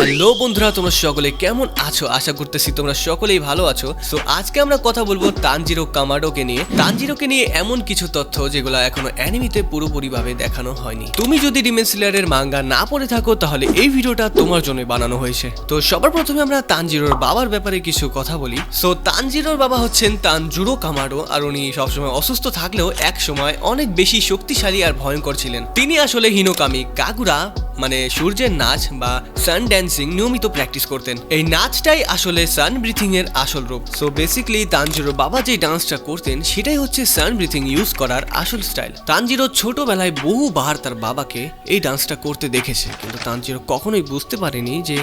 Hello বন্ধুরা, তোমরা সকলে কেমন আছো? আশা করতেছি তোমরা সকলেই ভালো আছো। সো আজকে আমরা কথা বলব তানজিরো কামাডোকে নিয়ে। তানজিরোকে নিয়ে এমন কিছু তথ্য যেগুলো এখনও অ্যানিমিতে পুরোপুরিভাবে দেখানো হয়নি। তুমি যদি ডিমেন্সিলারের মাঙ্গা না পড়ে থাকো, তাহলে এই ভিডিওটা তোমার জন্য বানানো হয়েছে। তো সবার প্রথমে আমরা তানজিরোর বাবার ব্যাপারে কিছু কথা বলি। সো তানজিরোর বাবা হচ্ছেন তানজুরো কামাডো আর উনি সবসময় অসুস্থ থাকলেও এক সময় অনেক বেশি শক্তিশালী আর ভয়ঙ্কর ছিলেন। তিনি আসলে হিনোকামি, কাগুরা মানে সূর্যের নাচ বা সান ড্যান্সিং নিয়মিত প্র্যাকটিস করতেন। এই নাচটাই আসলে সান ব্রিথিং এর আসল রূপ। সো বেসিক্যালি তানজিরো বাবা যে ডান্সটা করতেন, সেটাই হচ্ছে সান ব্রিথিং ইউজ করার আসল স্টাইল তানজিরো ছোটবেলায় বহুবার তার বাবাকে এই ডান্সটা করতে দেখেছে। কিন্তু তানজিরো কখনোই বুঝতে পারেনি যে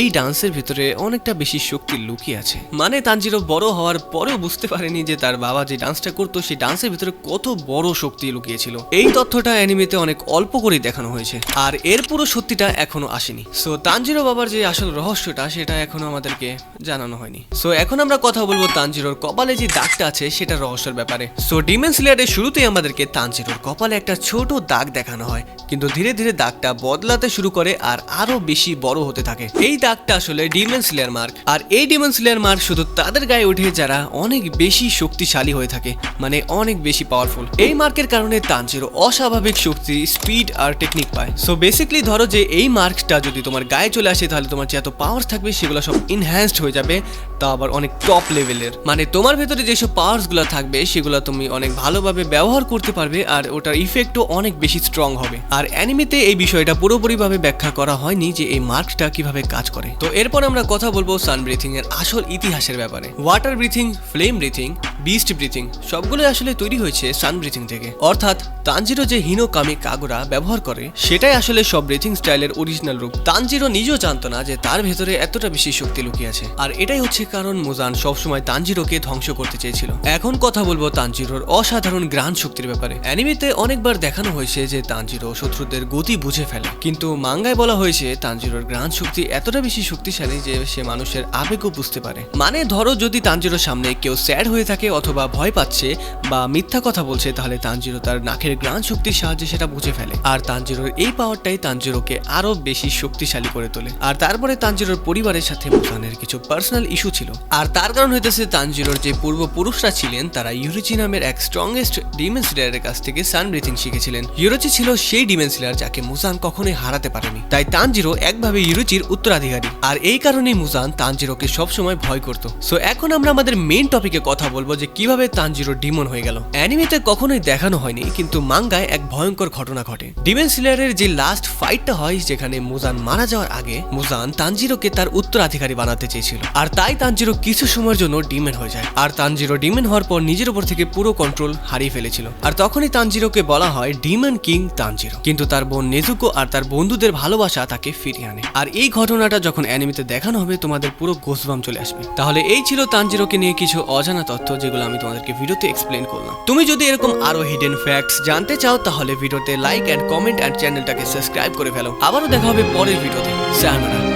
এই ডান্সের ভিতরে অনেকটা বেশি শক্তি লুকিয়ে আছে। মানে তানজিরো বড় হওয়ার পরেও বুঝতে পারেনি যে তার বাবা যে ডান্সটা করতো, সেই ডান্সের ভিতরে কত বড় শক্তি লুকিয়েছিল। এই তথ্যটা অ্যানিমেতে অনেক অল্প করেই দেখানো হয়েছে। আর এর সত্যিটা এখনও আসেনি। সো তানজিরো বাবার যে আসল রহস্যটা, সেটা এখনও আমাদেরকে জানানো হয়নি। সো এখন আমরা কথা বলব তানজিরোর কপালে যে দাগটা আছে, সেটা রহস্যের ব্যাপারে। সো ডিমেন্স লেয়ারের শুরুতেই আমাদেরকে তানজিরোর কপালে একটা ছোট দাগ দেখানো হয়। কিন্তু ধীরে ধীরে দাগটা বদলাতে শুরু করে আর আরও বেশি বড় হতে থাকে। এই দাগটা আসলে ডিমেন্স লেয়ার মার্ক আর এই ডিমেন্স লেয়ার মার্ক শুধু তাদের গায়ে ওঠে যারা অনেক বেশি শক্তিশালী হয়ে থাকে মানে অনেক বেশি পাওয়ারফুল এই মার্কের কারণে তানজিরো অস্বাভাবিক শক্তি স্পিড আর টেকনিক পায়। সো বেসিক্যালি ধরো যে এই মার্কসটা যদি তোমার গায়ে চলে আসে, তাহলে তোমার যে এত পাওয়ার থাকবে, সেগুলো সব ইনহ্যান্সড হয়ে যাবে, তা আবার অনেক টপ লেভেলের মানে তোমার ভেতরে যেসব পাওয়ার্সগুলো থাকবে, সেগুলো তুমি অনেক ভালোভাবে ব্যবহার করতে পারবে, আর ওটার ইফেক্টও অনেক বেশি স্ট্রং হবে। আর অ্যানিমেতে এই বিষয়টা পুরোপুরিভাবে ব্যাখ্যা করা হয়নি যে এই মার্কসটা কীভাবে কাজ করে। তো এরপর আমরা কথা বলব সান ব্রিথিং এর আসল ইতিহাসের ব্যাপারে। Water breathing flame breathing beast breathing সবগুলো আসলে তৈরি হয়েছে সান ব্রিথিং থেকে। অর্থাৎ তানজিরো যে হিনো কামি কাগুরা ব্যবহার করে, সেটাই আসলে সব ব্রিথিং স্টাইলের অরিজিনাল রূপ। তানজিরো নিজেও জানতো না যে তার ভেতরে এতটা বেশি শক্তি লুকিয়ে আছে। আর এটাই হচ্ছে কারণ মোজান সবসময় তানজিরোকে ধ্বংস করতে চেয়েছিল। এখন কথা বলব তানজিরোর অসাধারণ গ্রাণ শক্তির ব্যাপারে। অ্যানিমেতে অনেকবার দেখানো হয়েছে যে তানজিরো শত্রুদের গতি বুঝে ফেলে। কিন্তু মাঙ্গায় বলা হয়েছে তানজিরোর গ্রাণ শক্তি এতটা বেশি শক্তিশালী যে সে মানুষের আবেগও বুঝতে পারে। মানে ধরো যদি তানজিরোর সামনে কেউ স্যাড হয়ে থাকে অথবা ভয় পাচ্ছে বা মিথ্যা কথা বলছে, তাহলে তানজিরো তার নাকের গ্রাণ শক্তির সাহায্যে সেটা বুঝে ফেলে। আর তানজিরোর এই পাওয়ারটাই তানজিরোকে আরও বেশি শক্তিশালী করে তোলে। আর তারপরে তানজিরোর পরিবারের সাথে মুসানের কিছু পার্সোনাল ইস্যু ছিল। আর তার কারণ হইতেছে তানজিরোর যে পূর্বপুরুষরা ছিলেন, তারা ইউরিচি নামের এক স্ট্রংগেস্ট ডিমেন্সিলারের কাছ থেকে সান ব্রিথিং শিখেছিলেন। ইউরোচি ছিল সেই ডিমেন্সিলার যাকে মুসান কখনোই হারাতে পারেনি। তাই তানজিরো একভাবে ইউরোচির উত্তরাধিকারী। আর এই কারণেই মুসান তানজিরোকে সবসময় ভয় করত। সো এখন আমরা আমাদের মেইন টপিকে কথা বলব যে কীভাবে তানজিরো ডিমন হয়ে গেল। অ্যানিমেতে কখনোই দেখানো হয়নি, কিন্তু মাঙ্গায় এক ভয়ঙ্কর ঘটনা ঘটে। ডিমেন্সিলারের যে লাস্ট ফাইটটা হয়, যেখানে মুজান মারা যাওয়ার আগে মুজান তানজিরোকে তার উত্তরাধিকারী বানাতে চেয়েছিল। আর তাই তানজিরো কিছু সময়ের জন্য ডিমেন হয়ে যায়। আর তানজিরো ডিমেন হওয়ার পর নিজের উপর থেকে পুরো কন্ট্রোল হারিয়ে ফেলেছিল। আর তখনই তানজিরোকে বলা হয় ডিমন কিং তানজিরো। কিন্তু তার বোন নেজুকো আর তার বন্ধুদের ভালোবাসা তাকে ফিরিয়ে আনে। আর এই ঘটনাটা যখন অ্যানিমেতে দেখানো হবে, তোমাদের পুরো গোসবাম চলে আসবে। তাহলে এই ছিল তানজিরোকে নিয়ে কিছু অজানা তথ্য যেগুলো আমি তোমাদেরকে ভিডিওতে এক্সপ্লেন করলাম। তুমি যদি এরকম আরও হিডেন ফ্যাক্টস জানতে চাও, তাহলে ভিডিওতে লাইক অ্যান্ড কমেন্ট অ্যান্ড চ্যানেলটাকে সাবস্ক্রাইব করে ফেলো। আবারও দেখা হবে পরের ভিডিওতে। সায়নারা